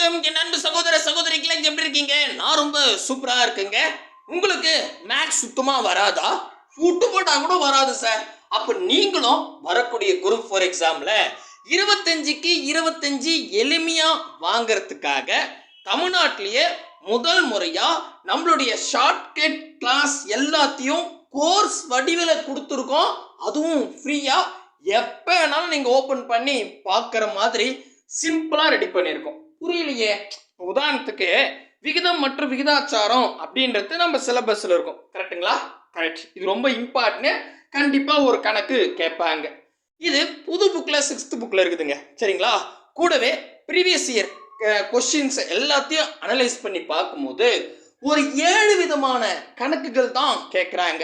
வணக்கம். என் அன்பு சகோதர சகோதரிகளை எப்படி இருக்கீங்க? நான் ரொம்ப சூப்பரா இருக்குங்க. உங்களுக்கு மேக்ஸ் சுத்தமா வராதா? சுட்டு போட்டா கூட வராது சார் அப்ப நீங்களும் வரக்கூடிய குரூப் ஃபார் எக்ஸாம்ல இருபத்தஞ்சுக்கு இருபத்தஞ்சு எளிமையா வாங்குறதுக்காக தமிழ்நாட்டிலேயே முதல் முறையா நம்மளுடைய ஷார்ட்கட் கிளாஸ் எல்லாத்தையும் கோர்ஸ் வடிவில் கொடுத்துருக்கோம். அதுவும் ஃப்ரீயா எப்போ வேணாலும் நீங்கள் ஓப்பன் பண்ணி பார்க்குற மாதிரி சிம்பிளாக ரெடி பண்ணியிருக்கோம். புரியலையே. உதாரணத்துக்கு விகிதம் மற்றும் விகிதாச்சாரம் அப்படின்றது நம்ம சிலபஸில் இருக்கும். கரெக்ட்டுங்களா? கரெக்ட் இது ரொம்ப இம்பார்ட்டன்ட் கண்டிப்பாக ஒரு கணக்கு கேட்பாங்க. இது புது புக்கில் சிக்ஸ்த் புக்கில் இருக்குதுங்க. சரிங்களா? கூடவே ப்ரீவியஸ் இயர் கொஷின்ஸ் எல்லாத்தையும் அனலைஸ் பண்ணி பார்க்கும்போது ஒரு ஏழு விதமான கணக்குகள் தான் கேட்குறாங்க.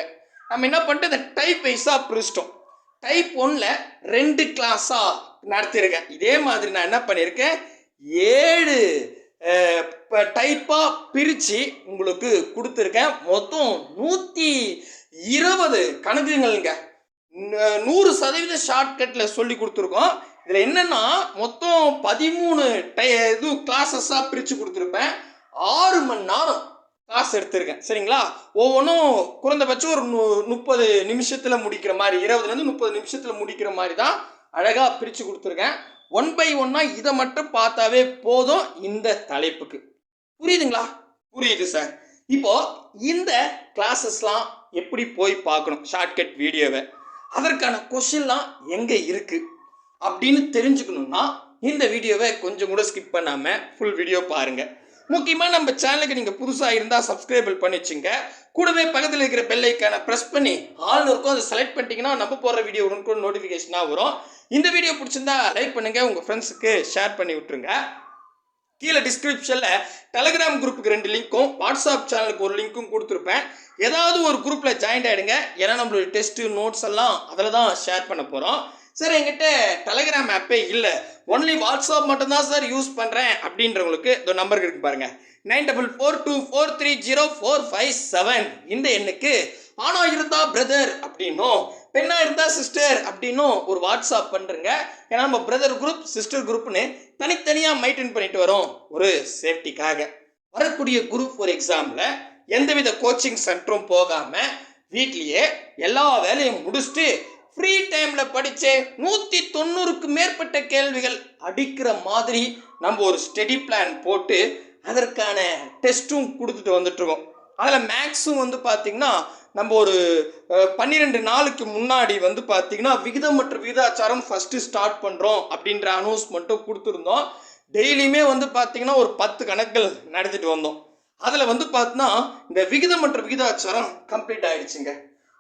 நம்ம என்ன பண்ணிட்டு இந்த டைப் வைஸாக பிரிச்சிட்டோம். டைப் ஒன்ல ரெண்டு கிளாஸாக நடத்தியிருக்கேன் இதே மாதிரி நான் என்ன பண்ணியிருக்கேன்? ஏழு டைப்பாக பிரித்து உங்களுக்கு கொடுத்துருக்கேன். மொத்தம் நூற்றி இருபது கணக்குங்கள்ங்க நூறு சதவீத ஷார்ட்கட்டில் சொல்லி கொடுத்துருக்கோம். இதில் என்னென்னா மொத்தம் பதிமூணு டை இது கிளாஸஸாக பிரித்து கொடுத்துருப்பேன். ஆறு மணி நேரம் கிளாஸ் எடுத்திருக்கேன். சரிங்களா? ஒவ்வொன்றும் குறைந்தபட்சம் ஒரு நு முப்பது நிமிஷத்தில் முடிக்கிற மாதிரி இருபதுலேருந்து முப்பது நிமிஷத்தில் முடிக்கிற மாதிரி தான் அழகாக பிரித்து கொடுத்துருக்கேன். ஒன் பை ஒன்னாக இதை மட்டும் பார்த்தாவே போதும் இந்த தலைப்புக்கு. புரியுதுங்களா? புரியுது சார் இப்போ இந்த கிளாஸஸ்லாம் எப்படி போய் பார்க்கணும்? ஷார்ட்கட் வீடியோவை அதற்கான கொஷின்லாம் எங்கே இருக்குது அப்படின்னு தெரிஞ்சுக்கணுன்னா இந்த வீடியோவை கொஞ்சம் கூட ஸ்கிப் பண்ணாமல் ஃபுல் வீடியோ பாருங்கள் முக்கியமாக நம்ம சேனலுக்கு நீங்கள் புதுசாக இருந்தால் சப்ஸ்கிரைபிள் பண்ணி வச்சுங்க. கூடவே பக்கத்தில் இருக்கிற பெல் ப்ரெஸ் பண்ணி ஆல் இருக்கும் அதை செலக்ட் பண்ணிட்டீங்கன்னா நம்ம போடுற வீடியோ உடனுக்குடன் நோட்டிஃபிகேஷனாக வரும். இந்த வீடியோ பிடிச்சிருந்தா லைக் பண்ணுங்கள் உங்கள் ஃப்ரெண்ட்ஸுக்கு ஷேர் பண்ணி விட்டுருங்க. கீழே டிஸ்கிரிப்ஷனில் டெலகிராம் குரூப்புக்கு ரெண்டு லிங்க்கும் வாட்ஸ்அப் சேனலுக்கு ஒரு லிங்க்கும் கொடுத்துருப்பேன். ஏதாவது ஒரு குரூப்பில் ஜாயின் ஆகிடுங்க ஏன்னா நம்மளுடைய டெஸ்ட்டு நோட்ஸ் எல்லாம் அதில் தான் ஷேர் பண்ண போகிறோம் சார் என்கிட்ட டெலகிராம் ஆப்பே இல்லை. ஒன்லி வாட்ஸ்அப் மட்டும்தான் சார் யூஸ் பண்ணுறேன் அப்படின்றவங்களுக்கு இந்த நம்பர் இருக்கு பாருங்கள் nine double four two four three zero four five seven. இந்த எண்ணுக்கு ஆணா இருந்தா பிரதர் அப்படின்னும் பெண்ணா இருந்தா சிஸ்டர் அப்படின்னும் ஒரு வாட்ஸ்அப் பண்ணுறங்க ஏன்னா நம்ம பிரதர் குரூப் சிஸ்டர் குரூப்னு தனித்தனியாக மெயின்டைன் பண்ணிட்டு வரோம். ஒரு சேஃப்டிக்காக வரக்கூடிய குரூப் ஒரு எக்ஸாமில் எந்தவித கோச்சிங் சென்டரும் போகாமல் வீட்லேயே எல்லா வேலையும் முடிச்சுட்டு ஃப்ரீ டைமில் படித்து நூற்றி தொண்ணூறுக்கு மேற்பட்ட கேள்விகள் அடிக்கிற மாதிரி நம்ம ஒரு ஸ்டடி பிளான் போட்டு அதற்கான டெஸ்ட்டும் கொடுத்துட்டு வந்துட்டுருக்கோம். அதில் மேக்ஸும் வந்து பார்த்திங்கன்னா நம்ம ஒரு பன்னிரெண்டு நாளுக்கு முன்னாடி வந்து பார்த்திங்கன்னா விகிதம் மற்றும் விகிதாச்சாரம் ஃபஸ்ட்டு ஸ்டார்ட் பண்ணுறோம் அப்படின்ற அனௌன்ஸ்மெண்ட்டும் கொடுத்துருந்தோம். டெய்லியுமே வந்து பார்த்திங்கன்னா ஒரு பத்து கணக்குகள் நடத்திட்டு வந்தோம். அதில் வந்து பார்த்தினா இந்த விகிதம் மற்றும் விகிதாச்சாரம் கம்ப்ளீட் ஆயிடுச்சுங்க.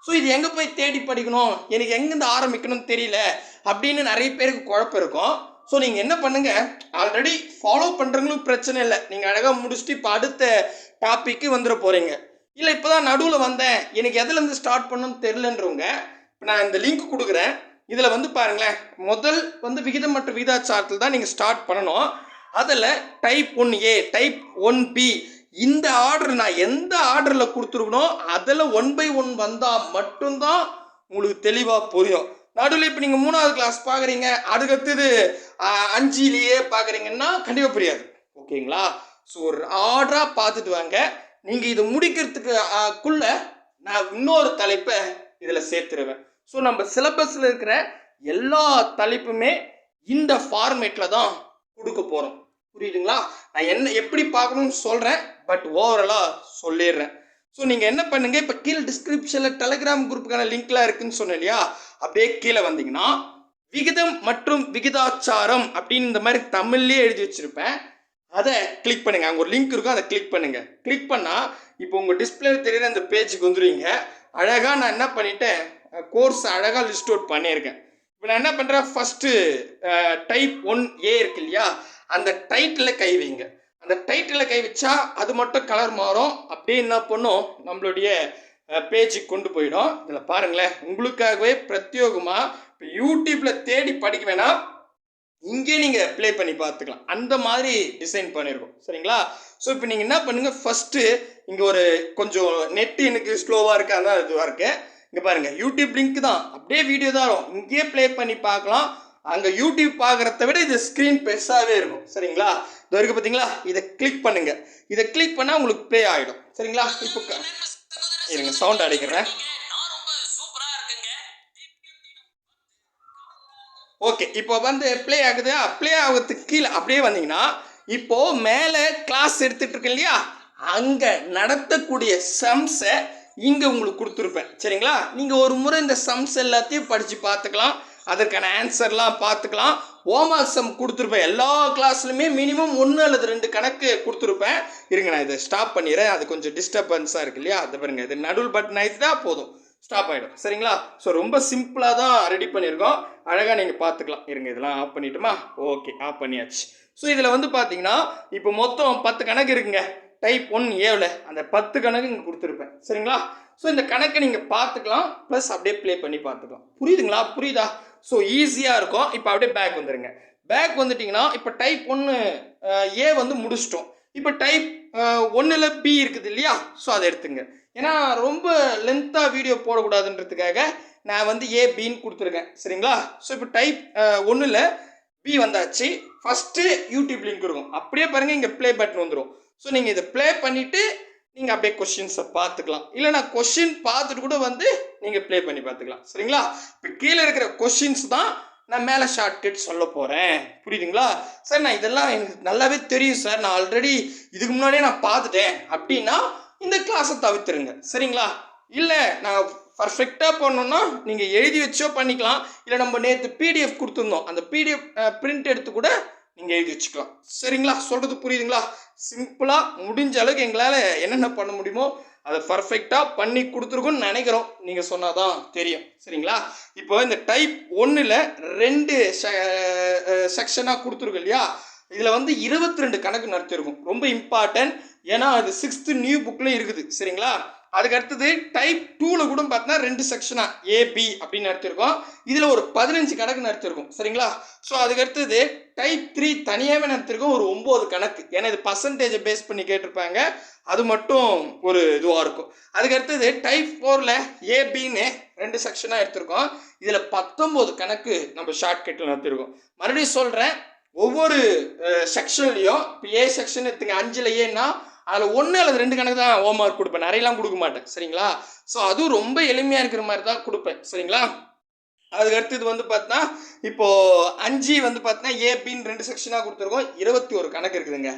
ஸோ இது எங்கே போய் தேடி படிக்கணும்? எனக்கு எங்கேருந்து ஆரம்பிக்கணும்னு தெரியல. அப்படின்னு நிறைய பேருக்கு குழப்பம் இருக்கும். ஸோ நீங்கள் என்ன பண்ணுங்கள் ஆல்ரெடி ஃபாலோ பண்ணுறவங்களும் பிரச்சனை இல்லை. நீங்கள் அழகாக முடிச்சுட்டு இப்போ அடுத்த டாப்பிக்கு வந்துட போகிறீங்க இல்லை இப்போ தான் நடுவில் வந்தேன். எனக்கு எதுலேருந்து ஸ்டார்ட் பண்ணணும்னு தெரிலன்றவங்க இப்போ நான் இந்த லிங்க் கொடுக்குறேன். இதில் வந்து பாருங்களேன். முதல் வந்து விகிதம் மற்றும் விகிதாச்சாரத்தில் தான் நீங்கள் ஸ்டார்ட் பண்ணணும். அதில் type one A type one B இந்த ஆர்டர் நான் எந்த ஆர்டரில் கொடுத்துருக்கணும் அதில் ஒன் பை ஒன் வந்தால் மட்டும்தான் உங்களுக்கு தெளிவாக புரியும். நடுவில் இப்போ நீங்கள் மூணாவது கிளாஸ் பார்க்குறீங்க அதுக்கடுத்தது அஞ்சிலேயே பார்க்குறீங்கன்னா கண்டிப்பாக புரியாது. ஓகேங்களா? ஸோ ஒரு ஆர்டராக பார்த்துட்டு வாங்க. நீங்கள் இது முடிக்கிறதுக்கு நான் இன்னொரு தலைப்பை இதில் சேர்த்துருவேன். ஸோ நம்ம சிலபஸில் இருக்கிற எல்லா தலைப்புமே இந்த ஃபார்மேட்டில் தான் கொடுக்க போகிறோம் புரியுதுங்களா? நான் என்ன எப்படி பார்க்கணும்னு சொல்கிறேன் பட் ஓவராலாக சொல்லிடுறேன். ஸோ நீங்கள் என்ன பண்ணுங்கள் இப்போ கீழே டிஸ்கிரிப்ஷனில் டெலிகிராம் குரூப்புக்கான லிங்க்லாம் இருக்குன்னு சொன்னேன் இல்லையா? அப்படியே கீழே வந்தீங்கன்னா விகிதம் மற்றும் விகிதாச்சாரம் அப்படின்னு இந்த மாதிரி தமிழ்லேயே எழுதி வச்சுருப்பேன். அதை கிளிக் பண்ணுங்கள் அங்கே ஒரு லிங்க் இருக்கும் அதை கிளிக் பண்ணுங்கள் கிளிக் பண்ணால் இப்போ உங்கள் டிஸ்பிளே தெரியுற அந்த பேஜுக்கு வந்துடுவீங்க அழகாக நான் என்ன பண்ணிட்டேன் கோர்ஸ் அழகாக லிஸ்ட் அவுட் பண்ணியிருக்கேன். இப்போ நான் என்ன பண்ணுறேன் ஃபஸ்ட்டு டைப் ஒன் ஏ இருக்கு இல்லையா? அந்த டைட்டில் கை வைங்க. அந்த டைட்டிலை கை வச்சா அது மட்டும் கலர் மாறும். அப்படியே என்ன பண்ணும்? நம்மளுடைய பேஜுக்கு கொண்டு போயிடும். இதில் பாருங்களேன். உங்களுக்காகவே பிரத்யோகமாக இப்போ யூடியூப்பில் தேடி படிக்க வேணாம். இங்கே நீங்கள் ப்ளே பண்ணி பார்த்துக்கலாம். அந்த மாதிரி டிசைன் பண்ணியிருக்கோம் சரிங்களா? ஸோ இப்போ நீங்கள் என்ன பண்ணுங்கள் ஃபஸ்ட்டு இங்கே ஒரு கொஞ்சம் நெட் எனக்கு ஸ்லோவாக இருக்கா? அதான் இதுவாக இருக்குது இங்கே பாருங்கள் யூடியூப் லிங்க் தான். அப்படியே வீடியோ தான் வரும் இங்கேயே ப்ளே பண்ணி பார்க்கலாம். அங்கே யூடியூப் பார்க்குறத விட இது ஸ்க்ரீன் பெருசாகவே இருக்கும். சரிங்களா? இது வரைக்கும் பார்த்தீங்களா இதை கிளிக் பண்ணுங்க. இதை கிளிக் பண்ணால் உங்களுக்கு ப்ளே ஆகிடும் சரிங்களா? இப்போ இருங்க சவுண்ட் அடிக்கிறேன். ஓகே இப்போ வந்து ப்ளே ஆகுது. ப்ளே ஆகுறதுக்கு கீழே அப்படியே வந்தீங்கன்னா இப்போ மேலே கிளாஸ் எடுத்துட்டு இருக்கு இல்லையா? அங்கே நடத்தக்கூடிய சம்ஸை இங்கே உங்களுக்கு கொடுத்துருப்பேன். சரிங்களா? நீங்கள் ஒரு முறை இந்த சம்ஸ் எல்லாத்தையும் படித்து பார்த்துக்கலாம். அதற்கான ஆன்சர்லாம் பார்த்துக்கலாம். ஹோம்ஒர்க் சம் கொடுத்துருப்பேன். எல்லா கிளாஸ்லையுமே மினிமம் ஒன்று அல்லது ரெண்டு கணக்கு கொடுத்துருப்பேன். இருங்க நான் இதை ஸ்டாப் பண்ணிடுறேன். அது கொஞ்சம் டிஸ்டர்பன்ஸாக இருக்கு இல்லையா? அது பாருங்க இது நடுவில் பட்டன் ஆயிடுச்சுட்டா போதும். ஸ்டாப் ஆகிடும் சரிங்களா? ஸோ ரொம்ப சிம்பிளாக தான் ரெடி பண்ணியிருக்கோம். அழகாக நீங்கள் பார்த்துக்கலாம். இருங்க இதெல்லாம் ஆஃப் பண்ணிட்டுமா? ஓகே ஆஃப் பண்ணியாச்சு. ஸோ இதில் வந்து பார்த்தீங்கன்னா இப்போ மொத்தம் பத்து கணக்கு இருக்குங்க. டைப் ஒன் ஏவில் அந்த பத்து கணக்கு இங்கே கொடுத்துருப்பேன். சரிங்களா? ஸோ இந்த கணக்கை நீங்கள் பார்த்துக்கலாம். ப்ளஸ் அப்படியே ப்ளே பண்ணி பார்த்துக்கலாம். புரியுதுங்களா? புரியுதா? ஸோ ஈஸியாக இருக்கும். இப்போ அப்படியே பேக் வந்துடுங்க பேக் வந்துட்டிங்கன்னா இப்போ டைப் ஒன்று ஏ வந்து முடிச்சிட்டோம். இப்போ டைப் ஒன்றில் பி இருக்குது இல்லையா? ஸோ அதை எடுத்துங்க. ஏன்னா ரொம்ப லென்த்தாக வீடியோ போடக்கூடாதுன்றதுக்காக நான் வந்து ஏ பின்னு கொடுத்துருக்கேன். சரிங்களா? ஸோ இப்போ டைப் ஒன்றில் பி வந்தாச்சு. ஃபஸ்ட்டு யூடியூப் லிங்க் இருக்கும். அப்படியே பாருங்கள் இங்கே ப்ளே பட்டன் வந்துடும் ஸோ நீங்கள் இதை ப்ளே பண்ணிவிட்டு நீங்கள் அப்படியே கொஷின்ஸை பார்த்துக்கலாம். இல்லை நான் கொஷின் பார்த்துட்டு கூட வந்து நீங்கள் ப்ளே பண்ணி பார்த்துக்கலாம். சரிங்களா? இப்போ கீழே இருக்கிற கொஷின்ஸ் தான் நான் மேலே ஷார்ட்கட் சொல்ல போகிறேன் புரியுதுங்களா? சார் நான் இதெல்லாம் எனக்கு நல்லாவே தெரியும் சார். நான் ஆல்ரெடி இதுக்கு முன்னாடியே நான் பார்த்துட்டேன். அப்படின்னா இந்த கிளாஸை தவிர்த்துருங்க. சரிங்களா? இல்லை நான் பர்ஃபெக்டாக பண்ணோன்னா நீங்கள் எழுதி வச்சோ பண்ணிக்கலாம். இல்லை நம்ம நேற்று பிடிஎஃப் கொடுத்துருந்தோம். அந்த பிடிஎஃப் பிரிண்ட் எடுத்து கூட நீங்கள் எழுதி வச்சுக்கலாம். சரிங்களா? சொல்கிறது புரியுதுங்களா? சிம்பிளாக முடிஞ்ச அளவுக்கு எங்களால் என்னென்ன பண்ண முடியுமோ அதை பர்ஃபெக்டாக பண்ணி கொடுத்துருக்கோன்னு நினைக்கிறோம். நீங்கள் சொன்னால் தான் தெரியும். சரிங்களா? இப்போ இந்த டைப் ஒன்றில் ரெண்டு செக்ஷனாக கொடுத்துருக்கோம் இல்லையா? இதில் வந்து இருபத்தி ரெண்டு கணக்கு நடத்திருக்கும். ரொம்ப இம்பார்ட்டன்ட் ஏன்னா அது சிக்ஸ்த்து நியூ புக்கில் இருக்குது. சரிங்களா? அதுக்கு அடுத்தது டைப் டூவில் கூட பார்த்தீங்கன்னா ரெண்டு செக்ஷனாக ஏபி அப்படின்னு நடத்திருக்கோம் இதில் ஒரு பதினஞ்சு கணக்கு நடத்திருக்கோம் சரிங்களா? ஸோ அதுக்கு அடுத்தது டைப் த்ரீ தனியாகவே நடத்திருக்கோம் ஒரு ஒம்பது கணக்கு. ஏன்னா இது பர்சன்டேஜை பேஸ் பண்ணி கேட்டிருப்பாங்க. அது மட்டும் ஒரு இதுவாக இருக்கும். அதுக்கு அடுத்தது டைப் ஃபோரில் ஏபின்னு ரெண்டு செக்ஷனாக எடுத்திருக்கோம். இதில் பத்தொம்போது கணக்கு நம்ம ஷார்ட்கட்டில் நடத்திருக்கோம் மறுபடியும் சொல்கிறேன் ஒவ்வொரு செக்ஷன்லையும் இப்போ ஏ செக்ஷன் எடுத்துங்க. அஞ்சில் ஏன்னா அதில் ஒன்று அல்லது ரெண்டு கணக்கு தான் ஹோம் ஒர்க் கொடுப்பேன். நிறையலாம் கொடுக்க மாட்டேன். சரிங்களா? ஸோ அதுவும் ரொம்ப எளிமையாக இருக்கிற மாதிரி தான் கொடுப்பேன். சரிங்களா? அதுக்கு அடுத்தது வந்து பார்த்தா இப்போது அஞ்சு வந்து பார்த்தீங்கன்னா ஏபின்னு ரெண்டு செக்ஷனாக கொடுத்துருக்கோம். இருபத்தி ஒரு கணக்கு இருக்குதுங்க.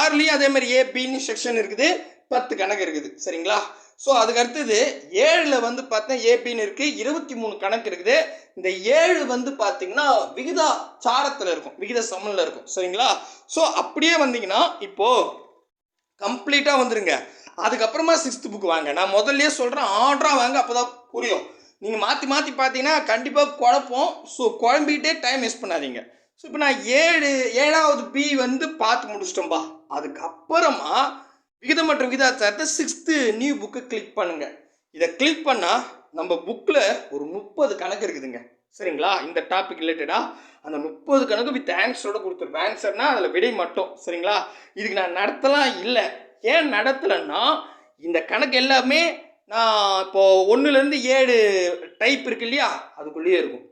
ஆறுலேயும் அதே மாதிரி ஏபின்னு செக்ஷன் இருக்குது. பத்து கணக்கு இருக்குது. சரிங்களா? ஸோ அதுக்கு அடுத்தது ஏழில் வந்து பார்த்தா ஏபின்னு இருக்குது இருபத்தி மூணு கணக்கு இருக்குது. இந்த ஏழு வந்து பார்த்தீங்கன்னா விகிதா சாரத்தில் இருக்கும். விகித சமனில் இருக்கும். சரிங்களா? ஸோ அப்படியே வந்தீங்கன்னா இப்போது கம்ப்ளீட்டாக வந்துடுங்க அதுக்கப்புறமா சிக்ஸ்த்து புக் வாங்க. நான் முதல்லயே சொல்கிறேன் ஆர்டராக வாங்க அப்போ தான் புரியும். நீங்கள் மாற்றி மாற்றி பார்த்தீங்கன்னா கண்டிப்பாக குழப்பம். ஸோ குழம்பிக்கிட்டே டைம் வேஸ்ட் பண்ணாதீங்க. ஸோ இப்போ நான் ஏழு ஏழாவது பி வந்து பார்த்து முடிச்சிட்டோம்பா. அதுக்கப்புறமா விகிதம் மற்றும் விகிதாச்சாரத்தை சிக்ஸ்த்து நியூ புக்கை கிளிக் பண்ணுங்கள் இதை கிளிக் பண்ணால் நம்ம புக்கில் ஒரு முப்பது கணக்கு இருக்குதுங்க. சரிங்களா? இந்த டாபிக் ரிலேட்டடாக அந்த முப்பது கணக்கு வித் ஆன்சரோட கொடுத்துருப்பேன். ஆன்சர்னா அதில் விடை மட்டும். சரிங்களா? இதுக்கு நான் நடத்தலாம் இல்லை. ஏன் நடத்தலைன்னா இந்த கணக்கு எல்லாமே நான் இப்போது ஒன்றுலேருந்து ஏழு டைப் இருக்கு இல்லையா? அதுக்குள்ளேயே இருக்கும்.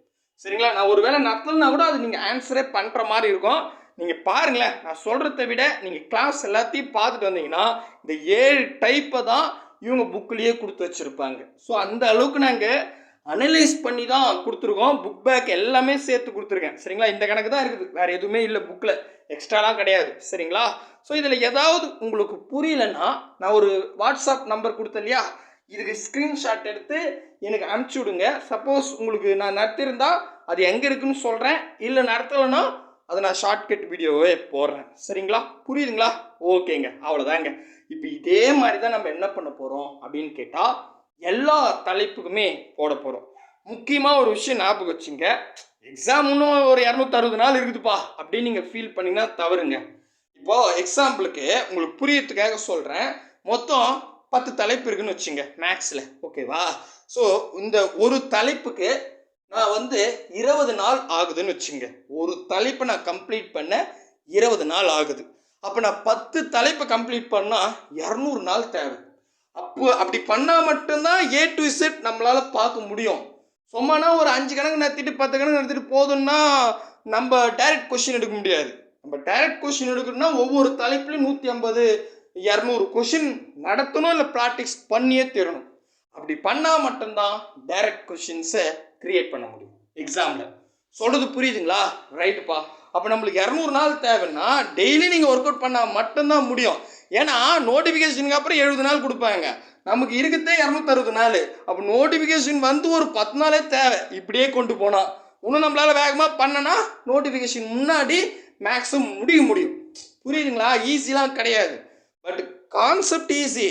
சரிங்களா? நான் ஒரு வேளை நடத்தலைன்னா கூட அது நீங்கள் ஆன்சரே பண்ணுற மாதிரி இருக்கும். நீங்கள் பாருங்களேன். நான் சொல்கிறத விட நீங்கள் கிளாஸ் எல்லாத்தையும் பார்த்துட்டு வந்தீங்கன்னா இந்த ஏழு டைப்பை தான் இவங்க புக்லேயே கொடுத்து வச்சுருப்பாங்க. ஸோ அந்த அளவுக்கு நாங்கள் அனலைஸ் பண்ணி தான் கொடுத்துருக்கோம். புக் பேக் எல்லாமே சேர்த்து கொடுத்துருக்கேன். சரிங்களா? இந்த கணக்கு தான் இருக்குது. வேறு எதுவுமே இல்லை புக்கில் எக்ஸ்ட்ராலாம் கிடையாது. சரிங்களா? ஸோ இதில் ஏதாவது உங்களுக்கு புரியலன்னா நான் ஒரு வாட்ஸ்அப் நம்பர் கொடுத்தேன் இல்லையா? இதுக்கு ஸ்க்ரீன்ஷாட் எடுத்து எனக்கு அனுப்பிச்சி விடுங்க. சப்போஸ் உங்களுக்கு நான் நடத்திருந்தால் அது எங்கே இருக்குன்னு சொல்கிறேன் இல்லை நடத்தலைன்னா அதை நான் ஷார்ட்கட் வீடியோவே போடுறேன். சரிங்களா? புரியுதுங்களா? ஓகேங்க அவ்வளோதாங்க இப்போ இதே மாதிரி தான் நம்ம என்ன பண்ண போகிறோம் அப்படின்னு கேட்டால் எல்லா தலைப்புக்குமே போட போகிறோம் முக்கியமாக ஒரு விஷயம் ஞாபகம் வச்சுங்க. எக்ஸாம் இன்னும் ஒரு இரநூத்தறுபது நாள் இருக்குதுப்பா அப்படின்னு நீங்கள் ஃபீல் பண்ணிங்கன்னா தவறுங்க. இப்போது எக்ஸாம்பிளுக்கு உங்களுக்கு புரியறதுக்காக சொல்கிறேன் மொத்தம் பத்து தலைப்பு இருக்குன்னு வச்சுங்க மேக்ஸில் ஓகேவா ஸோ இந்த ஒரு தலைப்புக்கு நான் வந்து இருபது நாள் ஆகுதுன்னு வச்சுங்க. ஒரு தலைப்பை நான் கம்ப்ளீட் பண்ண இருபது நாள் ஆகுது. அப்போ நான் பத்து தலைப்பை கம்ப்ளீட் பண்ணால் இரநூறு நாள் தேவை. அப்போ அப்படி பண்ணால் மட்டும்தான் ஏ டு இசட் நம்மளால் பார்க்க முடியும். சும்மானா ஒரு அஞ்சு கணக்கு நடத்திட்டு பத்து கணக்கு நடத்திட்டு போதும்னா நம்ம டைரக்ட் கொஷின் எடுக்க முடியாது. நம்ம டைரக்ட் கொஷின் எடுக்கணும்னா ஒவ்வொரு தலைப்புலையும் நூற்றி ஐம்பது இரநூறு கொஷின் நடத்தணும் இல்லை ப்ராக்டிஸ் பண்ணியே தீரணும். அப்படி பண்ணால் மட்டும்தான் டைரக்ட் கொஷின்ஸை கிரியேட் பண்ண முடியும். எக்ஸாமில் சொல்கிறது புரியுதுங்களா? ரைட்டுப்பா அப்போ நம்மளுக்கு இரநூறு நாள் தேவைன்னா டெய்லி நீங்கள் ஒர்க் அவுட் பண்ணால் மட்டும்தான் முடியும். ஏன்னா நோட்டிஃபிகேஷனுக்கு அப்புறம் எழுபது நாள் கொடுப்பாங்க. நமக்கு இருக்கிறதே இரநூத்தறுபது நாள். அப்போ நோட்டிஃபிகேஷன் வந்து ஒரு பத்து நாளே தேவை. இப்படியே கொண்டு போனால் இன்னும் நம்மளால் வேகமாக பண்ணனா நோட்டிஃபிகேஷன் முன்னாடி மேக்ஸிமம் முடிய முடியும். புரியுதுங்களா? ஈஸிலாம் கிடையாது. பட் கான்செப்ட் ஈஸி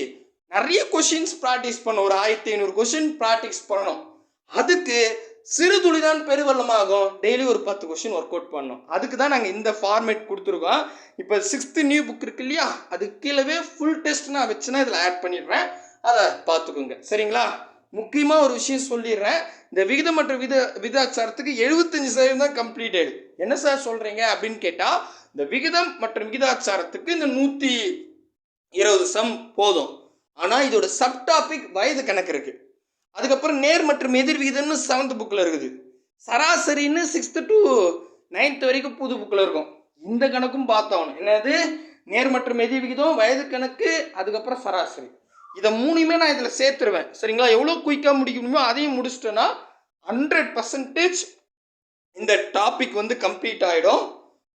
நிறைய கொஷின்ஸ் ப்ராக்டிஸ் பண்ணணும். ஒரு ஆயிரத்தி ஐநூறு கொஷின் ப்ராக்டிஸ் பண்ணணும். அதுக்கு சிறு துளிதான் பெருவெள்ளமாகும். டெய்லி ஒரு பத்து கொஷின் ஒர்க் அவுட் பண்ணோம். அதுக்கு தான் நாங்கள் இந்த ஃபார்மேட் கொடுத்துருக்கோம். இப்போ சிக்ஸ்த்து நியூ புக் இருக்கு இல்லையா? அது கீழவே ஃபுல் டெஸ்ட் நான் வச்சுன்னா இதில் ஆட் பண்ணிடுறேன். அதை பார்த்துக்கோங்க. சரிங்களா? முக்கியமாக ஒரு விஷயம் சொல்லிடுறேன். இந்த விகிதம் மற்றும் வித விகிதாச்சாரத்துக்கு எழுபத்தஞ்சு சதவீதம் தான் கம்ப்ளீட்டட் என்ன சார் சொல்கிறீங்க அப்படின்னு கேட்டால் இந்த விகிதம் மற்றும் விகிதாச்சாரத்துக்கு இந்த நூற்றி இருபது சம் போதும். ஆனால் இதோட சப் டாபிக் வயது கணக்கு இருக்குது அதுக்கப்புறம் நேர் மற்றும் எதிர் விகிதம்னு செவன்த் புக்கில் இருக்குது. சராசரின்னு சிக்ஸ்த்து டு நைன்த் வரைக்கும் புது புக்கில் இருக்கும். இந்த கணக்கும் பார்த்தோம். என்னது? நேர் மற்றும் எதிர் விகிதம் வயது கணக்கு அதுக்கப்புறம் சராசரி. இதை மூணுமே நான் இதில் சேர்த்துருவேன். சரிங்களா? எவ்வளோ குயிக்காக முடிக்க முடியுமோ அதையும் முடிச்சிட்டேன்னா ஹண்ட்ரட் பர்சன்டேஜ் இந்த டாபிக் வந்து கம்ப்ளீட் ஆகிடும்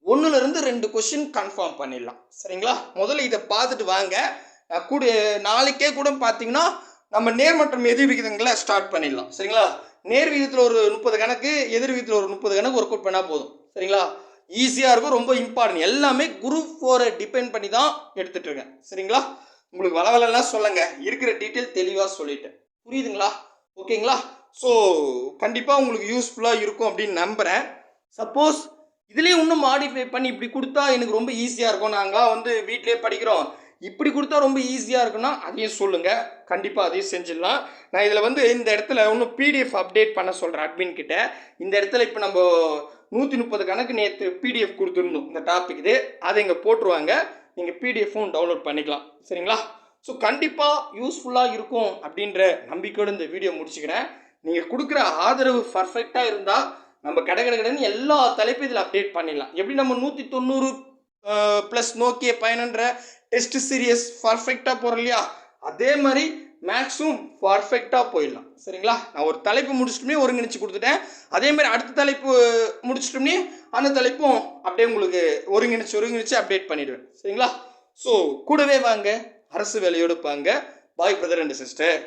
ஒன்றுலேருந்து ரெண்டு கொஷின் கன்ஃபார்ம் பண்ணிடலாம். சரிங்களா? முதல்ல இதை பார்த்துட்டு வாங்க. நான் கூட நாளைக்கே கூட பார்த்தீங்கன்னா நம்ம நேர் மற்றும் எதிர் விகிதங்களை ஸ்டார்ட் பண்ணிடலாம். சரிங்களா? நேர் விகிதத்தில் ஒரு முப்பது கணக்கு எதிர் விகிதத்தில் ஒரு முப்பது கணக்கு ஒர்க் அவுட் பண்ணால் போதும். சரிங்களா? ஈஸியாக இருக்கும் ரொம்ப இம்பார்ட்டன்ட் எல்லாமே குரூப் ஃபோரை டிபெண்ட் பண்ணி தான் எடுத்துகிட்டு இருக்கேன். சரிங்களா? உங்களுக்கு வளவலெல்லாம் சொல்லுங்கள் இருக்கிற டீட்டெயில் தெளிவாக சொல்லிட்டேன் புரியுதுங்களா? ஓகேங்களா? ஸோ கண்டிப்பாக உங்களுக்கு யூஸ்ஃபுல்லாக இருக்கும் அப்படின்னு நம்புகிறேன் சப்போஸ் இதுலேயே இன்னும் மாடிஃபை பண்ணி இப்படி கொடுத்தா எனக்கு ரொம்ப ஈஸியாக இருக்கும். நாங்களாம் வந்து வீட்டிலே படிக்கிறோம். இப்படி கொடுத்தா ரொம்ப ஈஸியாக இருக்குன்னா அதையும் சொல்லுங்கள் கண்டிப்பாக அதையும் செஞ்சிடலாம். நான் இதில் வந்து இந்த இடத்துல இன்னும் பிடிஎஃப் அப்டேட் பண்ண சொல்கிறேன் அட்மின் கிட்ட. இந்த இடத்துல இப்போ நம்ம நூற்றி முப்பது கணக்கு நேற்று பிடிஎஃப் கொடுத்துருந்தோம் இந்த டாபிக் இது. அதை இங்கே போட்டுருவாங்க. நீங்கள் பிடிஎஃப்பும் டவுன்லோட் பண்ணிக்கலாம். சரிங்களா? ஸோ கண்டிப்பாக யூஸ்ஃபுல்லாக இருக்கும் அப்படின்ற நம்பிக்கையோடு இந்த வீடியோ முடிச்சுக்கிறேன். நீங்கள் கொடுக்குற ஆதரவு பர்ஃபெக்டாக இருந்தால் நம்ம கடை கடை கடைன்னு எல்லா தலைப்பு இதில் அப்டேட் பண்ணிடலாம். எப்படி நம்ம நூற்றி தொண்ணூறு ப்ளஸ் நோக்கிய பயணன்ற டெஸ்ட் சீரியஸ் பர்ஃபெக்டாக போகிறோம் இல்லையா? அதே மாதிரி மேக்ஸும் பர்ஃபெக்டாக போயிடலாம். சரிங்களா? நான் ஒரு தலைப்பு முடிச்சிட்டுமே ஒருங்கிணைச்சு கொடுத்துட்டேன். அதே மாதிரி அடுத்த தலைப்பு முடிச்சிட்டோம்னே அந்த தலைப்பும் அப்படியே உங்களுக்கு ஒருங்கிணைச்சு ஒருங்கிணைச்சு அப்டேட் பண்ணிடுவேன். சரிங்களா? ஸோ கூடவே வாங்க அரசு வேலையோடு பாங்க பாய் பிரதர் அண்ட் சிஸ்டர்